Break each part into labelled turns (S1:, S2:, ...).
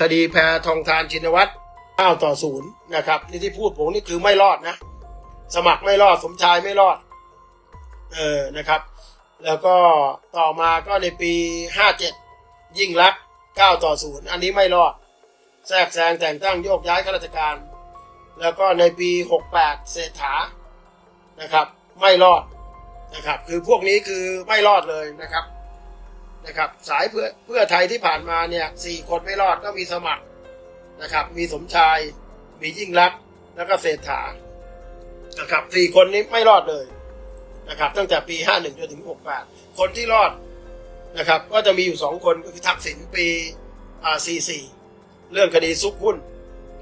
S1: คดีแพทองทานชินวัตร9ต่อ0นะครับนี่ที่พูดผมนี่คือไม่รอดนะ สมัครไม่รอดสมชายไม่รอด เออนะครับ แล้วก็ต่อมาก็ในปี 57 ยิ่งรักษณ์9ต่อ0อันนี้ไม่รอด แทรกแซงแต่งตั้งโยกย้ายข้าราชการ แล้วก็ในปี 68 เศรษฐานะครับ ไม่รอดนะครับ คือพวกนี้คือไม่รอดเลยนะครับ นะครับสายเพื่อเพื่อไทยที่ผ่านมาเนี่ยสี่คนไม่รอดก็มีสมัครนะครับมีสมชาย มียิ่งรักแล้วก็เศรษฐานะครับสี่คนนี้ไม่รอดเลยนะครับตั้งแต่ปี51จนถึง68คนที่รอดนะครับก็จะมีอยู่สองคนก็คือทักษิณปีอ่า44เรื่องคดีซุกหุ้น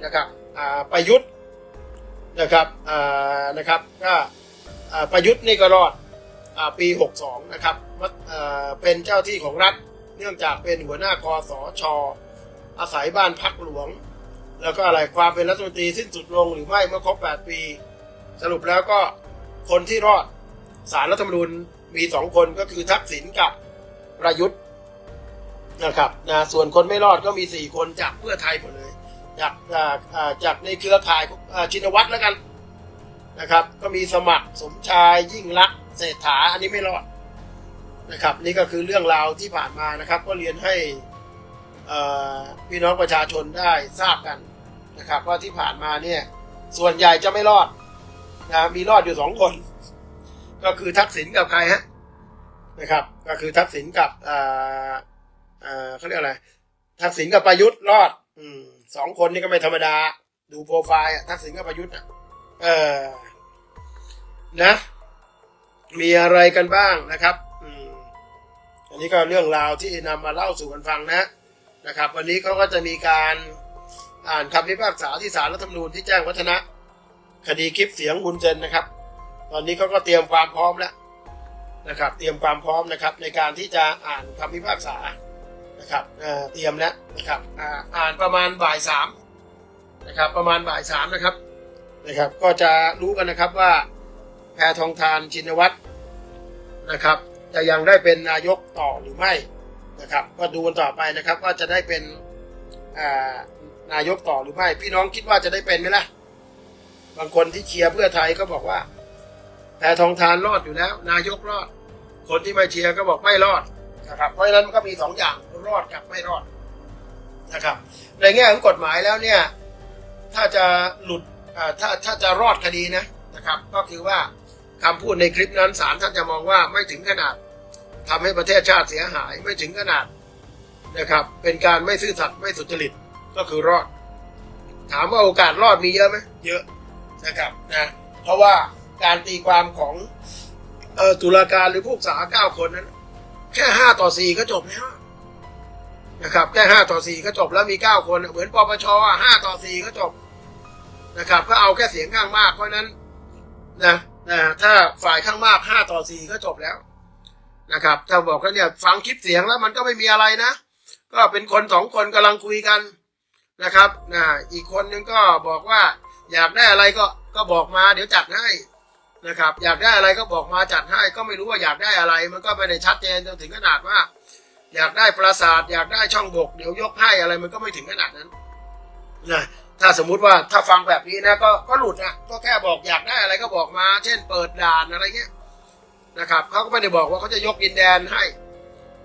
S1: นะครับอ่าประยุทธ์นะครับอ่านะครับก็ประยุทธ์นี่ก็รอด ปี 62 นะครับเป็นเจ้าที่ของรัฐ เนื่องจากเป็นหัวหน้าคอสชอาศัยบ้านพักหลวง แล้วก็อะไรความเป็นรัฐมนตรีสิ้นสุดลงหรือไม่เมื่อครบ 8 ปี สรุปแล้วก็คนที่รอดสารรัฐธรรมนูญมีสองคนก็คือทักษิณกับประยุทธ์นะครับนะส่วนคนไม่รอดก็มีสี่คนจากเพื่อไทยหมดเลยจากจากจากในเครือข่ายชินวัตรแล้วกันนะครับ ก็มีสมัครสมชายยิ่งรักษ เศรษฐาอันนี้ไม่รอดนะครับ นี่ก็คือเรื่องราวที่ผ่านมานะครับ ก็เรียนให้พี่น้องประชาชนได้ทราบกันนะครับ ว่าที่ผ่านมาเนี่ยส่วนใหญ่จะไม่รอดนะมีรอดอยู่สองคน ก็คือทักษิณกับใครฮะนะครับ ก็คือทักษิณกับอ่าอ่าเขาเรียกอะไรทักษิณกับประยุทธ์รอดอืมสองคนนี่ก็ไม่ธรรมดา ดูโปรไฟล์อะทักษิณกับประยุทธ์อะเออนะ มีอะไรกันบ้างนะครับอันนี้ก็เรื่องราวที่นำมาเล่าสู่กันฟังนะนะครับ วันนี้เขาก็จะมีการอ่านคำพิพากษาที่ศาลรัฐธรรมนูญที่แจ้งวัฒนะ คดีคลิปเสียงบุญเจนนะครับ ตอนนี้เขาก็เตรียมความพร้อมแล้วนะครับ เตรียมความพร้อมนะครับ ในการที่จะอ่านคำพิพากษานะครับเตรียมแล้วนะครับอ่านประมาณบ่ายสามนะครับ ประมาณบ่ายสามนะครับนะครับ ก็จะรู้กันนะครับว่า แพทองทานชินวัตรนะครับ จะยังได้เป็นนายกต่อหรือไม่นะครับ ก็ดูกันต่อไปนะครับว่าจะได้เป็นนายกต่อหรือไม่ พี่น้องคิดว่าจะได้เป็นไหมล่ะ บางคนที่เชียร์เพื่อไทยก็บอกว่าแพทองทานรอดอยู่แล้ว นายกรอด คนที่ไม่เชียร์ก็บอกไม่รอดนะครับ เพราะฉะนั้นมันก็มีสองอย่างรอดกับไม่รอดนะครับ ในแง่ของกฎหมายแล้วเนี่ยถ้าจะหลุดถ้าถ้าจะรอดคดีนะนะครับ ก็คือว่า คำพูดในคลิปนั้นศาลท่านจะมองว่าไม่ถึงขนาดทำให้ประเทศชาติเสียหายไม่ถึงขนาดนะครับ เป็นการไม่ซื่อสัตย์ไม่สุจริตก็คือรอด ถามว่าโอกาสรอดมีเยอะไหมเยอะนะครับนะเพราะว่าการตีความของเออตุลาการหรือผู้พิพากษาเก้าคนนั้น แค่ห้าต่อสี่ก็จบแล้วนะครับแค่ห้าต่อสี่ก็จบแล้วมีเก้าคน เหมือนปปชห้าต่อสี่ก็จบนะครับ ก็เอาแค่เสียงข้างมากเพราะนั้นนะ นะถ้าฝ่ายข้างมากห้าต่อสี่ก็จบแล้วนะครับ ถ้าบอกว่าเนี่ยฟังคลิปเสียงแล้วมันก็ไม่มีอะไรนะ ก็เป็นคนสองคนกำลังคุยกันนะครับนะอีกคนนึงก็บอกว่า อยากได้อะไรก็ก็บอกมาเดี๋ยวจัดให้นะครับ อยากได้อะไรก็บอกมาจัดให้ ก็ไม่รู้ว่าอยากได้อะไร มันก็ไม่ได้ชัดเจนจนถึงขนาดว่า อยากได้ปราสาท อยากได้ช่องบก เดี๋ยวยกให้อะไรมันก็ไม่ถึงขนาดนั้นนะ ถ้าสมมุติว่าถ้าฟังแบบนี้นะก็ก็หลุดนะก็แค่บอกอยากได้อะไรก็บอกมา เช่นเปิดด่านอะไรเงี้ยนะครับเขาก็ไม่ได้บอกว่าเขาจะยกดินแดนให้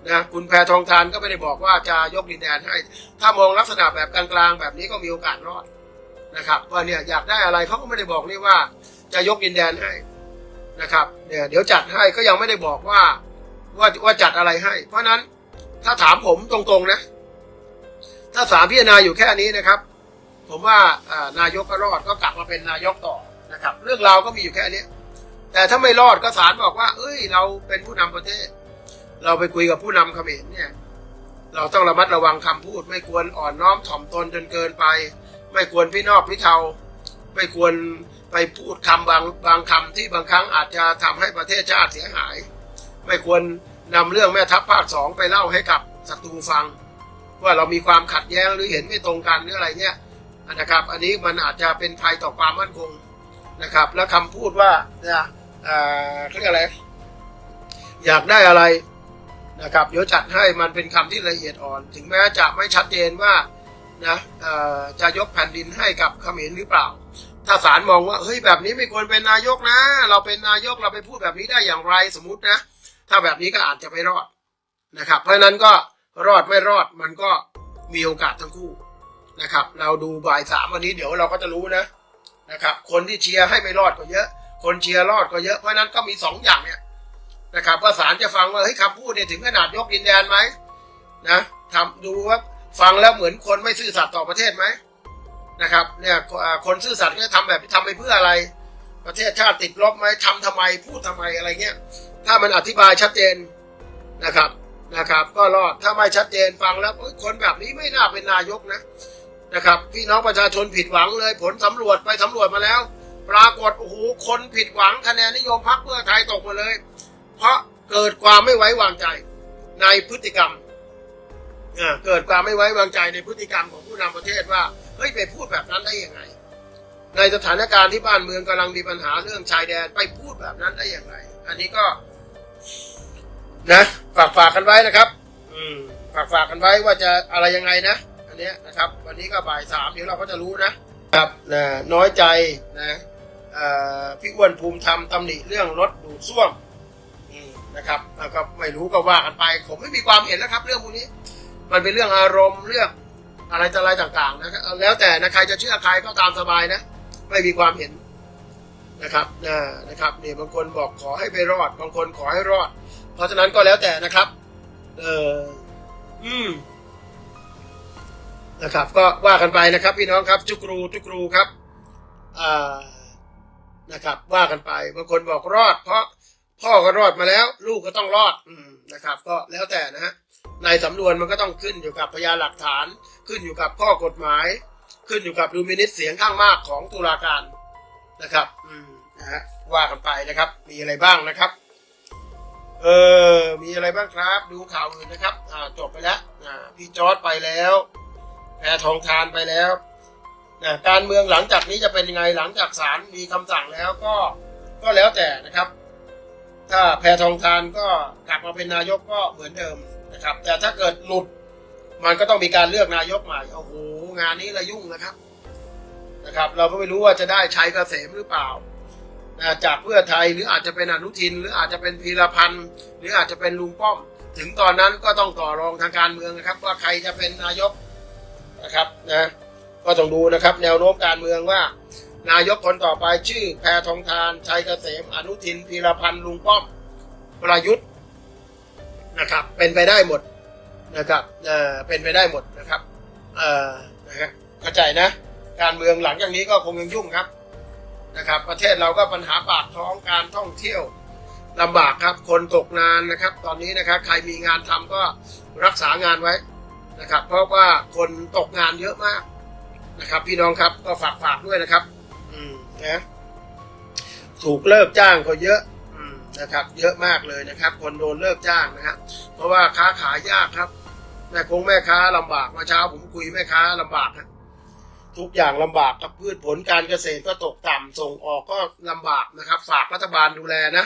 S1: นะคุณแพทองทานก็ไม่ได้บอกว่าจะยกดินแดนให้ ถ้ามองลักษณะแบบกลางๆแบบนี้ก็มีโอกาสรอดนะครับว่าเนี่ยอยากได้อะไรเขาก็ไม่ได้บอกนี่ว่า จะยกดินแดนให้นะครับเนี่ยเดี๋ยวจัดให้ก็ยังไม่ได้บอกว่าว่าว่าจัดอะไรให้ เพราะฉะนั้นถ้าถามผมตรงๆนะ ถ้าสามพิจารณาอยู่แค่นี้นะครับ ผมว่านายกก็รอดก็กลับมาเป็นนายกต่อนะครับ เรื่องราวก็มีอยู่แค่นี้แต่ถ้าไม่รอดก็ศาลบอกว่า เอ้ย เราเป็นผู้นำประเทศ เราไปคุยกับผู้นำเขมรเนี่ย เราต้องระมัดระวังคำพูด ไม่ควรอ่อนน้อมถ่อมตนจนเกินไป ไม่ควรพี่นอกพี่เทาไม่ควรไปพูดคำบางบางคำที่บางครั้งอาจจะทำให้ประเทศชาติเสียหาย ไม่ควรนำเรื่องแม่ทัพภาคสองไปเล่าให้กับศัตรูฟัง ว่าเรามีความขัดแย้งหรือเห็นไม่ตรงกันหรืออะไรเนี่ย นะครับ อันนี้มันอาจจะเป็นภัยต่อความมั่นคงนะครับ แล้วคำพูดว่าเนี่ยเอ่อเขาเรียกอะไร อยากได้อะไรนะครับเดี๋ยวจัดให้มันเป็นคำที่ละเอียดอ่อน ถึงแม้จะไม่ชัดเจนว่านะจะยกแผ่นดินให้กับเขมรหรือเปล่า ถ้าศาลมองว่าเฮ้ยแบบนี้ไม่ควรเป็นนายกนะ เราเป็นนายกเราไปพูดแบบนี้ได้อย่างไรสมมตินะ ถ้าแบบนี้ก็อาจจะไม่รอดนะครับ เพราะนั้นก็รอดไม่รอดมันก็มีโอกาสทั้งคู่ นะครับ เราดูบ่ายสามวันนี้เดี๋ยวเราก็จะรู้นะนะครับ คนที่เชียร์ให้ไม่รอดก็เยอะ คนเชียร์รอดก็เยอะ เพราะนั้นก็มีสองอย่างเนี่ยนะครับว่าศาลจะฟังว่าเฮ้ยคำพูดเนี่ยถึงขนาดยกดินแดนไหมนะทำดูว่าฟังแล้วเหมือนคนไม่ซื่อสัตย์ต่อประเทศไหมนะครับเนี่ยคนซื่อสัตย์ก็จะทำแบบทำไปเพื่ออะไร ประเทศชาติติดลบไหมทำทำไมพูดทำไมอะไรเงี้ยถ้ามันอธิบายชัดเจนนะครับนะครับ ก็รอดถ้าไม่ชัดเจนฟังแล้วคนแบบนี้ไม่น่าเป็นนายกนะ นะครับ พี่น้องประชาชนผิดหวังเลยผลสำรวจไปสำรวจมาแล้ว ปรากฏโอ้โหคนผิดหวังคะแนนนิยมพรรคเพื่อไทยตกมาเลย เพราะเกิดความไม่ไว้วางใจในพฤติกรรมอ่าเกิดความไม่ไว้วางใจในพฤติกรรมของผู้นำประเทศว่าเฮ้ยไปพูดแบบนั้นได้ยังไง ในสถานการณ์ที่บ้านเมืองกำลังมีปัญหาเรื่องชายแดนไปพูดแบบนั้นได้อย่างไร อันนี้ก็นะฝากฝากกันไว้นะครับ อืมฝากฝากกันไว้ว่าจะอะไรยังไงนะ นี้นะครับ วันนี้ก็บ่ายสามเดี๋ยวเราก็จะรู้นะครับนะน้อยใจนะพี่อ้วนภูมิธรรมตำหนิเรื่องรถดูดซ่วมนะครับแล้วก็ไม่รู้ก็ว่ากันไป ผมไม่มีความเห็นแล้วครับ เรื่องพวกนี้ มันเป็นเรื่องอารมณ์เรื่องอะไรต่ออะไรต่างๆนะครับแล้วแต่นะใครจะเชื่อใครก็ตามสบายนะ ไม่มีความเห็นนะครับนะนะครับเนี่ยบางคนบอกขอให้ไปรอด บางคนขอให้รอด เพราะฉะนั้นก็แล้วแต่นะครับ เอออืม นะครับ ก็ว่ากันไปนะครับ พี่น้องครับจุกรูจุกรูครับนะครับ ว่ากันไปบางคนบอกรอด เพราะพ่อก็รอดมาแล้ว ลูกก็ต้องรอดอนะครับ ก็แล้วแต่นะฮะในสำนวนมันก็ต้องขึ้นอยู่กับพยานหลักฐาน ขึ้นอยู่กับข้อกฎหมาย ขึ้นอยู่กับดูมินิตเสียงข้างมากของตุลาการนะครับ อืมนะฮะว่ากันไปนะครับ มีอะไรบ้างนะครับ เออมีอะไรบ้างครับ ดูข่าวอื่นนะครับ อ่าจบไปแล้วอ่าพี่จอร์ดไปแล้ว แพทองทานไปแล้วนะการเมืองหลังจากนี้จะเป็นยังไงหลังจากศาลมีคำสั่งแล้วก็ก็แล้วแต่นะครับ ถ้าแพทองทานก็กลับมาเป็นนายกก็เหมือนเดิมนะครับ แต่ถ้าเกิดหลุดมันก็ต้องมีการเลือกนายกใหม่โอ้โหงานนี้ละยุ่งนะครับนะครับ เราก็ไม่รู้ว่าจะได้ชัยเกษมหรือเปล่านะจากเพื่อไทยหรืออาจจะเป็นอนุทิน หรืออาจจะเป็นพีรพันธ์หรืออาจจะเป็นลุงป้อม ถึงตอนนั้นก็ต้องต่อรองทางการเมืองนะครับ ว่าใครจะเป็นนายก นะครับนะก็ต้องดูนะครับ แนวโน้มการเมืองว่า นายกคนต่อไปชื่อแพทองทานชัยเกษมอนุทินพีรพันธ์ลุงป้อมประยุทธ์นะครับ เป็นไปได้หมดนะครับเออเป็นไปได้หมดนะครับเออนะฮะเข้าใจนะ การเมืองหลังจากนี้ก็คงยังยุ่งครับนะครับ ประเทศเราก็ปัญหาปากท้องการท่องเที่ยวลำบากครับ คนตกงานนะครับ ตอนนี้นะครับ ใครมีงานทำก็รักษางานไว้ นะครับเพราะว่าคนตกงานเยอะมากนะครับ พี่น้องครับก็ฝากฝากด้วยนะครับ อืมนะถูกเลิกจ้างก็เยอะอนะครับ เยอะมากเลยนะครับ คนโดนเลิกจ้างนะครับเพราะว่าค้าขายยากครับแม่คงแม่ค้าลำบากมาเช้าผมคุยแม่ค้าลำบากครับทุกอย่างลำบากกับพืชผลการเกษตรก็ตกต่ำส่งออกก็ลำบากนะครับ ฝากรัฐบาลดูแลนะ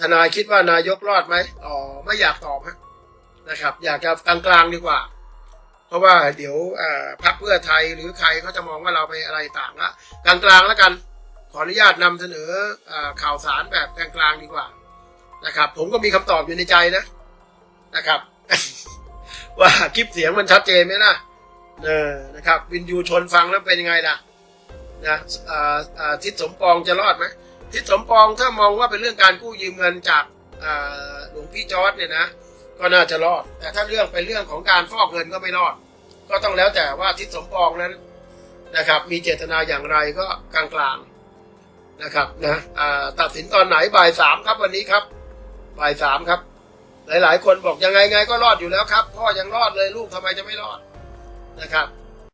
S1: ทนายคิดว่านายกรอดไหมอ๋อไม่อยากตอบฮะ นะครับ อยากจะกลางๆดีกว่า เพราะว่าเดี๋ยวพรรคเพื่อไทยหรือใครเขาจะมองว่าเราไปอะไรต่างละกลางๆแล้วกัน ขออนุญาตนำเสนออข่าวสารแบบกลางๆดีกว่านะครับ ผมก็มีคำตอบอยู่ในใจนะนะครับ ว่าคลิปเสียงมันชัดเจนไหมล่ะเออนะครับ วินยูชนฟังแล้วเป็นยังไงล่ะนะทิศสมปองจะรอดไหมทิศสมปองถ้ามองว่าเป็นเรื่องการกู้ยืมเงินจากหลวงพี่จอร์ดเนี่ยนะ ก็น่าจะรอด แต่ถ้าเรื่องเป็นเรื่องของการฟอกเงินก็ไม่รอด ก็ต้องแล้วแต่ว่าทิศสมปองนั้นนะครับ มีเจตนาอย่างไรก็กลางๆนะครับนะตัดสินตอนไหนบ่ายสามครับวันนี้ครับบ่ายสามครับ หลายๆ คนบอกยังไงไงก็รอดอยู่แล้วครับ พ่อยังรอดเลยลูกทำไมจะไม่รอดนะครับ